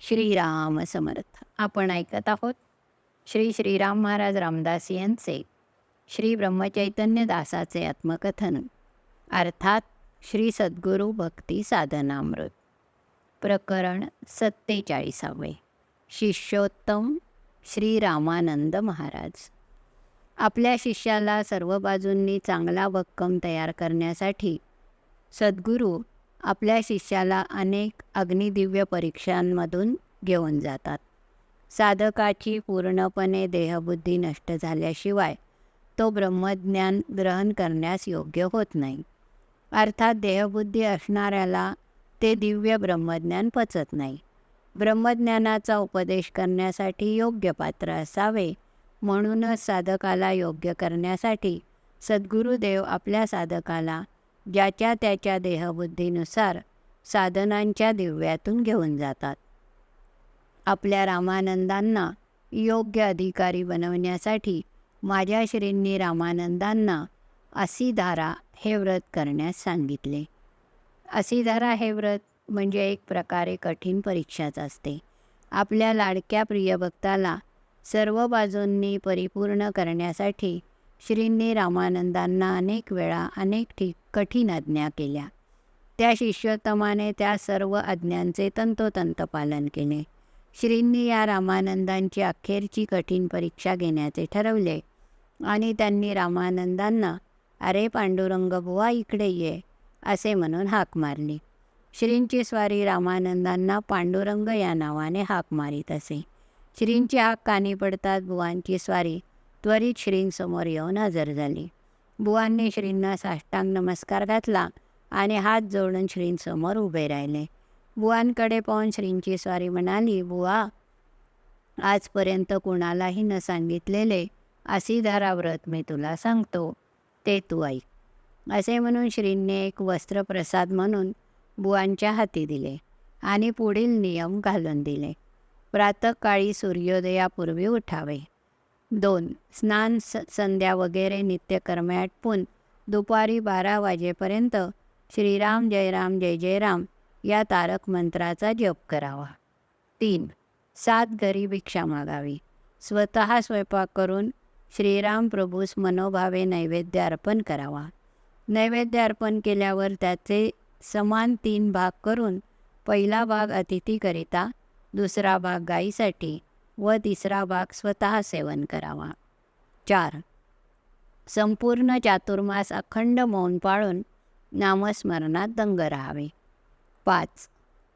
श्रीराम समर्थ. आपण ऐकत आहोत श्री श्रीराम महाराज रामदास यांचे श्री ब्रह्मचैतन्य दासाचे आत्मकथन. अर्थात श्री सद्गुरू भक्ती साधनामृत. प्रकरण सत्तेचाळीसावे. शिष्योत्तम श्री रामानंद महाराज. आपल्या शिष्याला सर्व बाजूंनी चांगला भक्कम तयार करण्यासाठी सद्गुरू आपल्या शिष्याला अनेक अग्निदिव्य परीक्षांमधून घेऊन जातात. साधकाची पूर्णपणे देहबुद्धी नष्ट झाल्याशिवाय तो ब्रह्मज्ञान ग्रहण करण्यास योग्य होत नाही. अर्थात देहबुद्धी असणाऱ्याला ते दिव्य ब्रह्मज्ञान पचत नाही. ब्रह्मज्ञानाचा उपदेश करण्यासाठी योग्य पात्र असावे म्हणूनच साधकाला योग्य करण्यासाठी सद्गुरुदेव आपल्या साधकाला ज्याच्या त्याच्या देहबुद्धीनुसार साधनांच्या दिव्यातून घेऊन जातात. आपल्या रामानंदांना योग्य अधिकारी बनवण्यासाठी माझ्या श्रींनी रामानंदांना असीधारा हे व्रत करण्यास सांगितले. असीधारा हे व्रत म्हणजे एक प्रकारे कठीण परीक्षाच असते. आपल्या लाडक्या प्रियभक्ताला सर्व बाजूंनी परिपूर्ण करण्यासाठी श्रींनी रामानंदांना अनेक वेळा अनेक ठिक कठीण आज्ञा केल्या. त्या शिष्योत्तमाने त्या सर्व आज्ञांचे तंतोतंत पालन केले. श्रींनी या रामानंदांची अखेरची कठीण परीक्षा घेण्याचे ठरवले आणि त्यांनी रामानंदांना अरे पांडुरंग बुवा इकडे ये असे म्हणून हाक मारली. श्रींची स्वारी रामानंदांना पांडुरंग या नावाने हाक मारीत असे. श्रींची हाक कानी पडतात बुवांची स्वारी त्वरित श्रींसमोर येऊन हजर झाली. बुवांनी श्रींना साष्टांग नमस्कार घातला आणि हात जोडून श्रींसमोर उभे राहिले. बुवांकडे पाहून श्रींची स्वारी म्हणाली बुवा आजपर्यंत कुणालाही न सांगितलेले आसीदारा व्रत मी तुला सांगतो ते तू ऐक. असे म्हणून श्रींनी एक वस्त्रप्रसाद म्हणून बुवांच्या हाती दिले आणि पुढील नियम घालून दिले. प्रातःकाळी सूर्योदयापूर्वी उठावे. दोन. स्नान स संध्या वगैरे नित्यकर्मे आटपून दुपारी बारा वाजेपर्यंत श्रीराम जयराम जय जयराम या तारक मंत्राचा जप करावा. तीन. सात घरी भिक्षा मागावी. स्वतः स्वयंपाक करून श्रीराम प्रभूस मनोभावे नैवेद्य अर्पण करावा. नैवेद्य अर्पण केल्यावर त्याचे समान तीन भाग करून पहिला भाग अतिथीकरिता दुसरा भाग गाईसाठी व तिसरा भाग स्वतः सेवन करावा. चार. संपूर्ण चातुर्मास अखंड मौन पाळून नामस्मरणात दंग राहावे. पाच.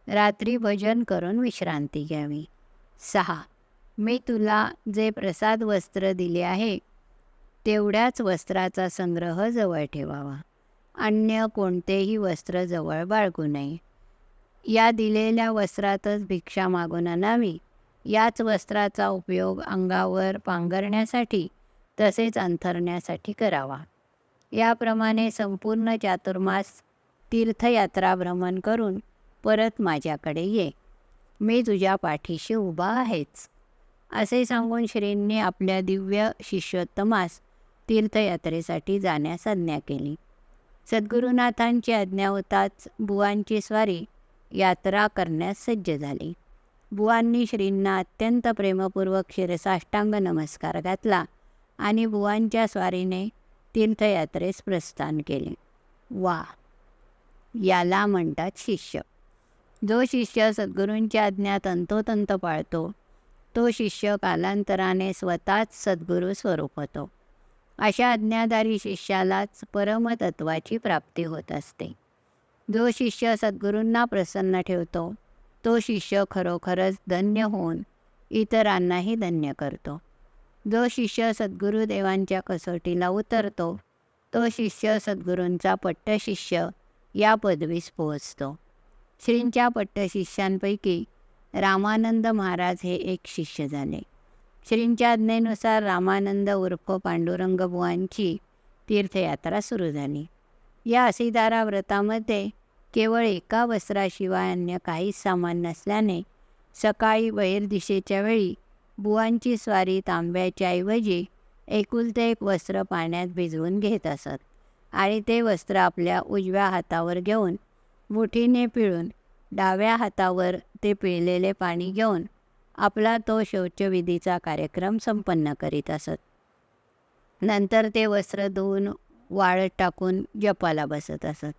रात्री भजन करून विश्रांती घ्यावी. सहा. मी तुला जे प्रसाद वस्त्र दिले आहे तेवढ्याच वस्त्राचा संग्रह जवळ ठेवावा. अन्य कोणतेही वस्त्र जवळ बाळगू नये. या दिलेल्या वस्त्रातच भिक्षा मागून आणावी. याच वस्त्राचा उपयोग अंगावर पांघरण्यासाठी तसेच अंथरण्यासाठी करावा. याप्रमाणे संपूर्ण चातुर्मास तीर्थयात्रा भ्रमण करून परत माझ्याकडे ये. मी तुझ्या पाठीशी उभा आहेच. असे सांगून श्रींनी आपल्या दिव्य शिष्योत्तमास तीर्थयात्रेसाठी जाण्यास आज्ञा केली. सद्गुरुनाथांची आज्ञा होताच बुवांची स्वारी यात्रा करण्यास सज्ज झाली. बुवांनी श्रींना अत्यंत प्रेमपूर्वक शिरसाष्टांग नमस्कार घातला आणि बुवांच्या स्वारीने तीर्थयात्रेस प्रस्थान केले. वा! याला म्हणतात शिष्य. जो शिष्य सद्गुरूंच्या आज्ञा तंतोतंत पाळतो तो शिष्य कालांतराने स्वतःच सद्गुरू स्वरूप होतो. अशा आज्ञाधारी शिष्यालाच परमतत्वाची प्राप्ती होत असते. जो शिष्य सद्गुरूंना प्रसन्न ठेवतो तो शिष्य खरोखरच धन्य होऊन इतरांनाही धन्य करतो. जो शिष्य सद्गुरुदेवांच्या कसोटीला उतरतो तो शिष्य सद्गुरूंचा पट्टशिष्य या पदवीस पोहोचतो. श्रींच्या पट्टशिष्यांपैकी रामानंद महाराज हे एक शिष्य झाले. श्रींच्या आज्ञेनुसार रामानंद उर्फ पांडुरंग बुवांची तीर्थयात्रा सुरू झाली. या असीदारा व्रतामध्ये केवळ एका वस्त्राशिवाय अन्य काहीच सामान नसल्याने सकाळी बहिर्दिशेच्या वेळी बुवांची स्वारी तांब्याच्या ऐवजी एकुलते एक वस्त्र पाण्यात भिजवून घेत असत आणि ते वस्त्र आपल्या उजव्या हातावर घेऊन मुठीने पिळून डाव्या हातावर ते पिळलेले पाणी घेऊन आपला तो शौचविधीचा कार्यक्रम संपन्न करीत असत. नंतर ते वस्त्र धुवून वाळत टाकून जपाला बसत असत.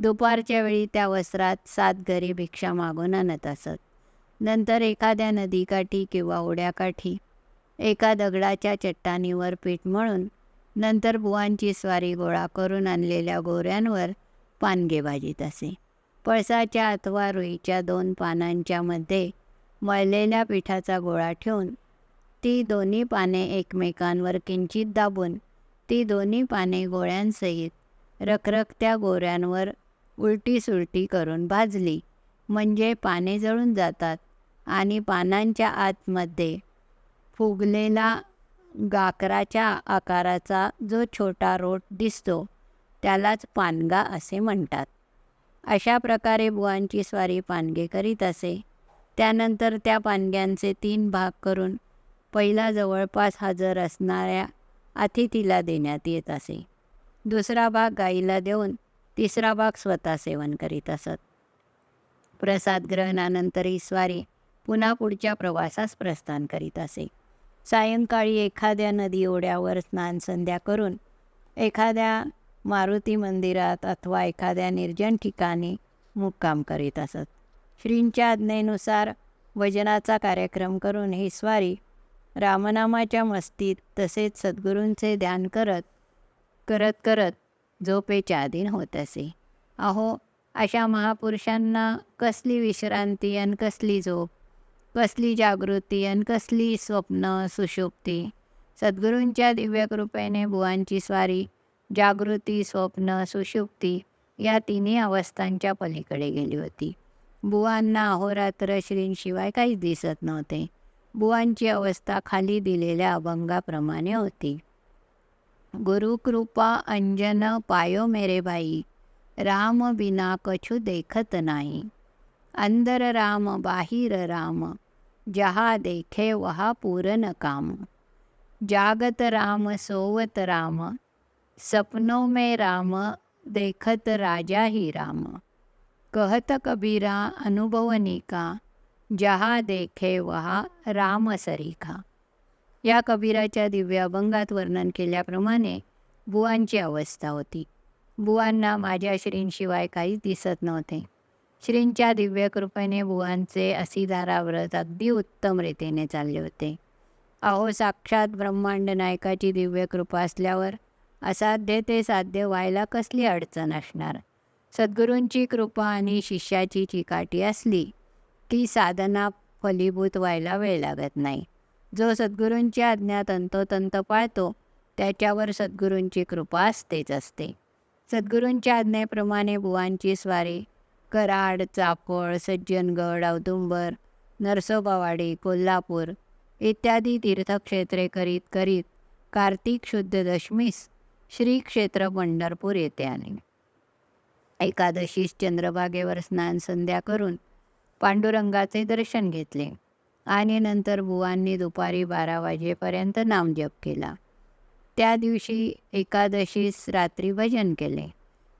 दुपारच्या वेळी त्या वस्त्रात सात घरी भिक्षा मागून आणत असत. नंतर एखाद्या नदीकाठी किंवा ओढ्याकाठी एका दगडाच्या चट्टानीवर पीठ मळून नंतर बुवांची स्वारी गोळा करून आणलेल्या गोऱ्यांवर पानगे भाजीत असे. पळसाच्या अथवा रुईच्या दोन पानांच्या मध्ये मळलेल्या पिठाचा गोळा ठेवून ती दोन्ही पाने एकमेकांवर किंचित दाबून ती दोन्ही पाने गोळ्यांसहित रखरखत्या गोऱ्यांवर उलटी सुलटी करून भाजली. म्हणजे पाने जळून जातात आणि पानांच्या आतमध्ये फुगलेला गाकराच्या आकाराचा जो छोटा रोट दिसतो त्यालाच पानगा असे म्हणतात. अशा प्रकारे बुवांची स्वारी पानगे करीत असे. त्यानंतर त्या पानग्यांचे तीन भाग करून पहिला जवळपास हजर असणाऱ्या अतिथीला देण्यात येत असे. दुसरा भाग गाईला देऊन तिसरा भाग स्वतः सेवन करीत असत. प्रसाद ग्रहणानंतर ही स्वारी पुन्हा पुढच्या प्रवासास प्रस्थान करीत असे. सायंकाळी एखाद्या नदी ओढ्यावर स्नान संध्या करून एखाद्या मारुती मंदिरात अथवा एखाद्या निर्जन ठिकाणी मुक्काम करीत असत. श्रींच्या आज्ञेनुसार वजनाचा कार्यक्रम करून ही स्वारी रामनामाच्या मस्तीत तसेच सद्गुरूंचे ध्यान करत करत करत झोपेच्या अधीन होत असे. अहो अशा महापुरुषांना कसली विश्रांती आणि कसली झोप? कसली जागृती आणि कसली स्वप्न सुशोभती? सद्गुरूंच्या दिव्यकृपेने बुवांची स्वारी जागृती स्वप्न सुषुप्ती या तिन्ही अवस्थांच्या पलीकडे गेली होती. बुवांना अहोरात्र श्रींशिवाय काहीच दिसत नव्हते. बुवांची अवस्था खाली दिलेल्या अभंगाप्रमाणे होती. गुरुकृपा अंजन पायो मेरे भाई। राम बिना कछु देखत नाही। अंदर राम, बाहिर राम। जहाँ देखे वहा पूरन काम। जागत राम, सोवत राम। सपनों में राम, देखत राजा ही राम। कहत कबीरा अनुभवनी का जहा देखे वहा राम सरीखा। या कबीराच्या दिव्य अभंगात वर्णन केल्याप्रमाणे बुवांची अवस्था होती. बुवांना माझ्या श्रींशिवाय काहीच दिसत नव्हते. श्रींच्या दिव्य कृपेने बुवांचे असीदारा व्रत अगदी उत्तम रीतीने चालले होते. अहो साक्षात ब्रह्मांड नायकाची दिव्य कृपा असल्यावर असाध्य ते साध्य व्हायला कसली अडचण असणार? सद्गुरूंची कृपा आणि शिष्याची चिकाटी असली की साधना फलीभूत व्हायला वेळ लागत नाही. जो सद्गुरूंची आज्ञा तंतोतंत पाळतो त्याच्यावर सद्गुरूंची कृपा असतेच असते. सद्गुरूंच्या आज्ञेप्रमाणे बुवांची स्वारी कराड चाफळ सज्जनगड औदुंबर नरसोबावाडी कोल्हापूर इत्यादी तीर्थक्षेत्रे करीत करीत कार्तिक शुद्ध दशमीस श्री क्षेत्र पंढरपूर येथे आले. एकादशीस चंद्रभागेवर स्नान संध्या करून पांडुरंगाचे दर्शन घेतले. आणि नंतर बुवांनी दुपारी बारा वाजेपर्यंत नामजप केला. त्या दिवशी एकादशीस रात्री भजन केले.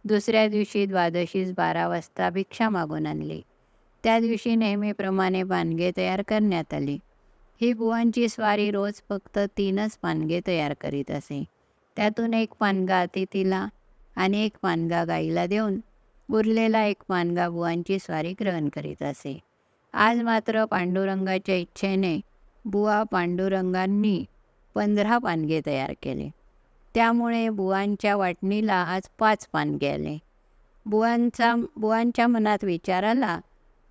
दुसऱ्या दिवशी द्वादशीस बारा वाजता भिक्षा मागून आणली. त्या दिवशी नेहमीप्रमाणे पानगे तयार करण्यात आली. ही बुवांची स्वारी रोज फक्त तीनच पानगे तयार करीत असे. त्यातून एक पानगा अतिथीला आणि एक पानगा गाईला देऊन उरलेला एक पानगा बुवांची स्वारी ग्रहण करीत असे. आज मात्र पांडुरंगाच्या इच्छेने बुवा पांडुरंगांनी पंधरा पानगे तयार केले. त्यामुळे बुवांच्या वाटणीला आज पाच पानगे आले. बुवांचा बुवांच्या मनात विचार आला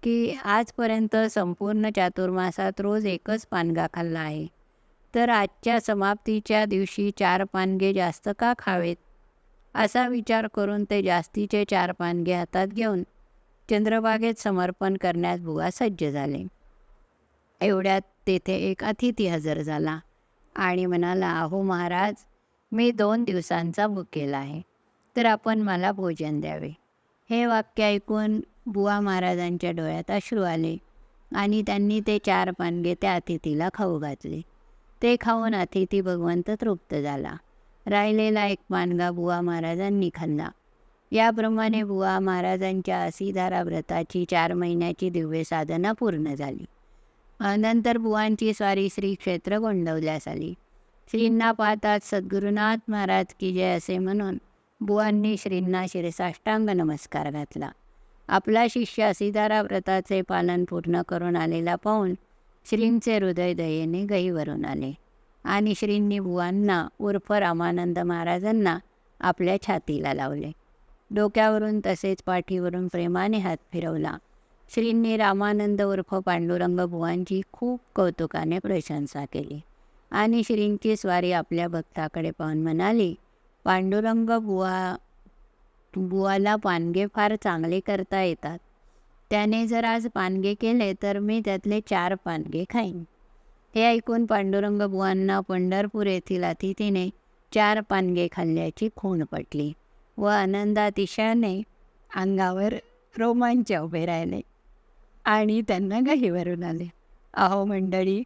की आजपर्यंत संपूर्ण चातुर्मासात रोज एकच पानगा खाल्ला आहे. तर आजच्या समाप्तीच्या दिवशी चार पानगे जास्त का खावेत? असा विचार करून ते जास्तीचे चार पानगे हातात घेऊन चंद्रबागेत समर्पण करण्यास बुवा सज्ज झाले. एवढ्यात तेथे एक अतिथी हजर झाला आणि म्हणाला अहो महाराज मी दोन दिवसांचा भुकेला आहे तर आपण मला भोजन द्यावे. हे वाक्य ऐकून बुवा महाराजांच्या डोळ्यात अश्रू आले आणि त्यांनी ते चार पानगे त्या अतिथीला खाऊ घातले. ते खाऊन अतिथी भगवंत तृप्त झाला. राहिलेला एक पानगा बुवा महाराजांनी खाल्ला. याप्रमाणे बुवा महाराजांच्या असीधारा व्रताची चार महिन्याची दिव्य साधना पूर्ण झाली. नंतर बुवांची स्वारी श्री क्षेत्र गोंडवल्यास आली. श्रींना पाहताच सद्गुरुनाथ महाराज की जय असे म्हणून बुवांनी श्रींना शिरसाष्टांग नमस्कार घातला. आपला शिष्य असीधारा व्रताचे पालन पूर्ण करून आलेला पाहून श्रींचे हृदय दयेने गहीवरून आले आणि श्रींनी बुवांना उर्फ रामानंद महाराजांना आपल्या छातीला लावले. डोक्यावरून तसेच पाठीवरून प्रेमाने हात फिरवला. श्रींनी रामानंद उर्फ पांडुरंग बुवांची खूप कौतुकाने प्रशंसा केली. आणि श्रींची स्वारी आपल्या भक्ताकडे पाहून म्हणाली पांडुरंग बुवा बुवाला पानगे फार चांगले करता येतात. त्याने जर आज पानगे केले तर मी त्यातले चार पानगे खाईन. हे ऐकून पांडुरंग बुवांना पंढरपूर येथील अतिथीने चार पानगे खाल्ल्याची खूण पटली. व आनंदातिशयाने अंगावर रोमांच उभे राहिले आणि त्यांना गहीवरून आले. अहो मंडळी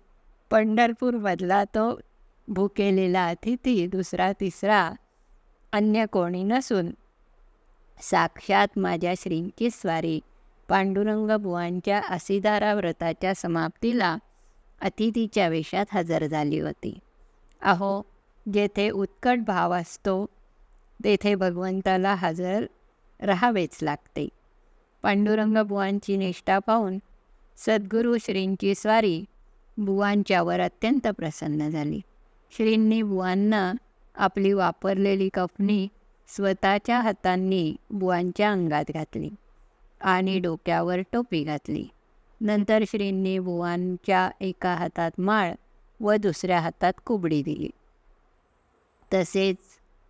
पंढरपूरमधला तो भुकेलेला अतिथी दुसरा तिसरा अन्य कोणी नसून साक्षात माझ्या श्रींची स्वारी पांडुरंग बुवांच्या असिदारा व्रताच्या समाप्तीला अतिथीच्या वेशात हजर झाली होती. अहो जेथे उत्कट भाव असतो तेथे भगवंताला हजर राहावेच लागते. पांडुरंग बुवांची निष्ठा पाहून सद्गुरू श्रींची स्वारी बुवांच्यावर अत्यंत प्रसन्न झाली. श्रींनी बुवांना आपली वापरलेली कफनी स्वतःच्या हातांनी बुवांच्या अंगात घातली आणि डोक्यावर टोपी घातली. नंतर श्रींनी बुवांच्या एका हातात माळ व दुसऱ्या हातात कुबडी दिली. तसेच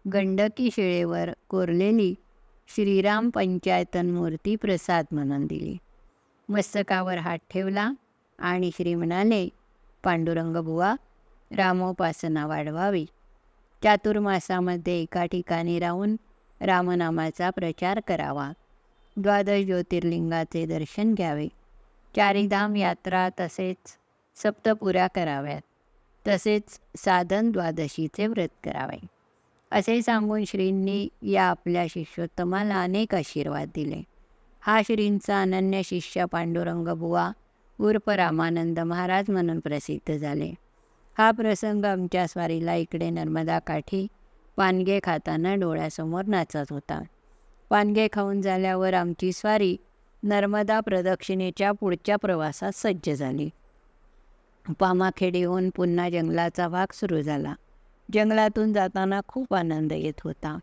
गंडकी शिळेवर कोरलेली श्रीराम पंचायतन मूर्ती प्रसाद म्हणून दिली. मस्तकावर हात ठेवला आणि श्री म्हणाले पांडुरंग बुवा रामोपासना वाढवावी. चातुर्मासामध्ये एका ठिकाणी राहून रामनामाचा प्रचार करावा. द्वादश ज्योतिर्लिंगाचे दर्शन घ्यावे. चारिधाम यात्रा तसेच सप्तपुऱ्या कराव्यात. तसेच साधन द्वादशीचे व्रत करावे. असे सांगून श्रींनी या आपल्या शिष्योत्तमाला अनेक आशीर्वाद दिले. हा श्रींचा अनन्य शिष्य पांडुरंग बुवा उर्फ रामानंद महाराज म्हणून प्रसिद्ध झाले. हा प्रसंग आमच्या स्वारीला इकडे नर्मदा काठी पानगे खाताना डोळ्यासमोर नाचत होता. पानगे खाऊन झाल्यावर आमची स्वारी नर्मदा प्रदक्षिणेच्या पुढच्या प्रवासात सज्ज झाली. पामाखेडीहून पुन्हा जंगलाचा भाग सुरू झाला. जंगलातून जाताना खूप आनंद येत होता.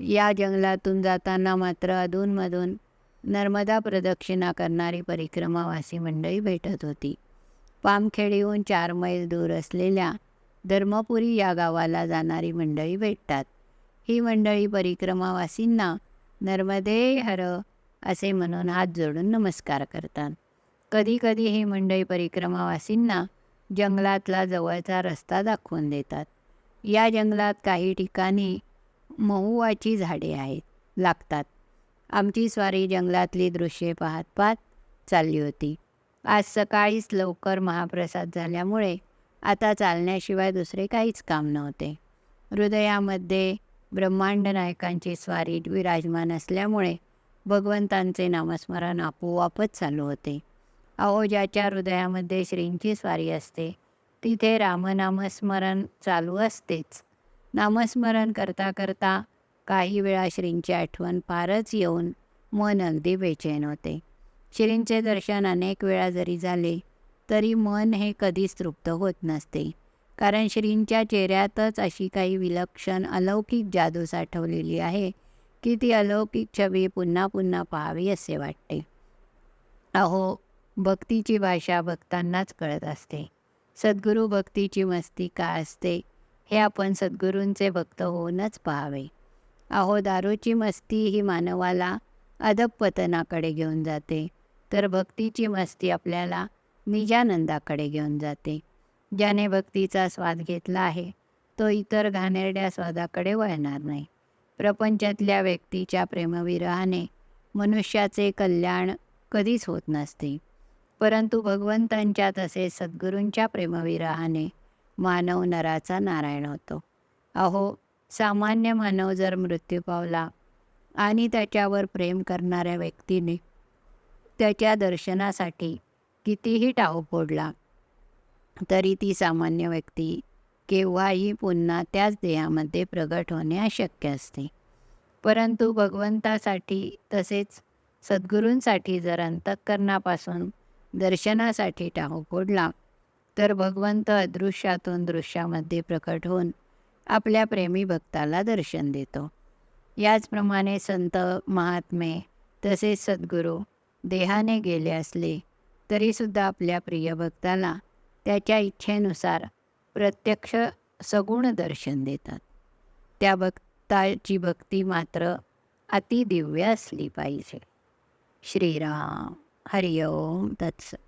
या जंगलातून जाताना मात्र अधूनमधून नर्मदा प्रदक्षिणा करणारी परिक्रमावासी मंडळी भेटत होती. पामखेडीहून चार मैल दूर असलेल्या धर्मपुरी या गावाला जाणारी मंडळी भेटतात. ही मंडळी परिक्रमावासींना नर्मदे हर असे म्हणून हात जोडून नमस्कार करतात. कधीकधी ही मंडळी परिक्रमावासींना जंगलातला जवळचा रस्ता दाखवून देतात. या जंगलात काही ठिकाणी महुवाची झाडे आहेत लागतात. आमची स्वारी जंगलातली दृश्ये पाहत पाहत चालली होती. आज सकाळीच लवकर महाप्रसाद झाल्यामुळे आता चालण्याशिवाय दुसरे काहीच काम नव्हते. हृदयामध्ये ब्रह्मांड नायकांची स्वारी विराजमान असल्यामुळे भगवंतांचे नामस्मरण आपोआपच चालू होते. अहो ज्याच्या हृदयामध्ये श्रींची स्वारी असते तिथे रामनामस्मरण चालू असतेच. नामस्मरण करता करता काही वेळा श्रींची आठवण फारच येऊन मन अगदी बेचैन होते. श्रींचे दर्शन अनेक वेळा जरी झाले तरी मन हे कधीच तृप्त होत नसते. कारण श्रींच्या चेहऱ्यातच अशी काही विलक्षण अलौकिक जादू साठवलेली आहे की ती अलौकिक छवी पुन्हा पुन्हा पाहावी असे वाटते. अहो भक्तीची भाषा भक्तांनाच कळत असते. सद्गुरू भक्तीची मस्ती काय असते हे आपण सद्गुरूंचे भक्त होऊनच पाहावे. अहो दारूची मस्ती ही मानवाला अधपतनाकडे घेऊन जाते तर भक्तीची मस्ती आपल्याला निजानंदाकडे घेऊन जाते. ज्याने भक्तीचा स्वाद घेतला आहे तो इतर घाणेरड्या स्वादाकडे वळणार नाही. प्रपंचातल्या व्यक्तीच्या प्रेमविरहाने मनुष्याचे कल्याण कधीच होत नसते. परंतु भगवंतांच्या तसेच सद्गुरूंच्या प्रेमविराहाने मानव नराचा नारायण होतो. अहो सामान्य मानव जर मृत्यू पावला आणि त्याच्यावर प्रेम करणाऱ्या व्यक्तीने त्याच्या दर्शनासाठी कितीही टाव फोडला तरी ती सामान्य व्यक्ती केव्हाही पुन्हा त्याच देहामध्ये प्रगट होणे अशक्य असते. परंतु भगवंतासाठी तसेच सद्गुरूंसाठी जर अंतःकरणापासून दर्शनासाठी टाहू फोडला. तर भगवंत अदृश्यातून दृश्यामध्ये प्रकट होऊन आपल्या प्रेमी भक्ताला दर्शन देतो. याचप्रमाणे संत महात्मे तसेच सद्गुरू देहाने गेले असले तरीसुद्धा आपल्या प्रिय भक्ताला त्याच्या इच्छेनुसार प्रत्यक्ष सगुण दर्शन देतात. त्या भक्ताची भक्ती मात्र अतिदिव्य असली पाहिजे. श्रीराम. हरिओम तत्सत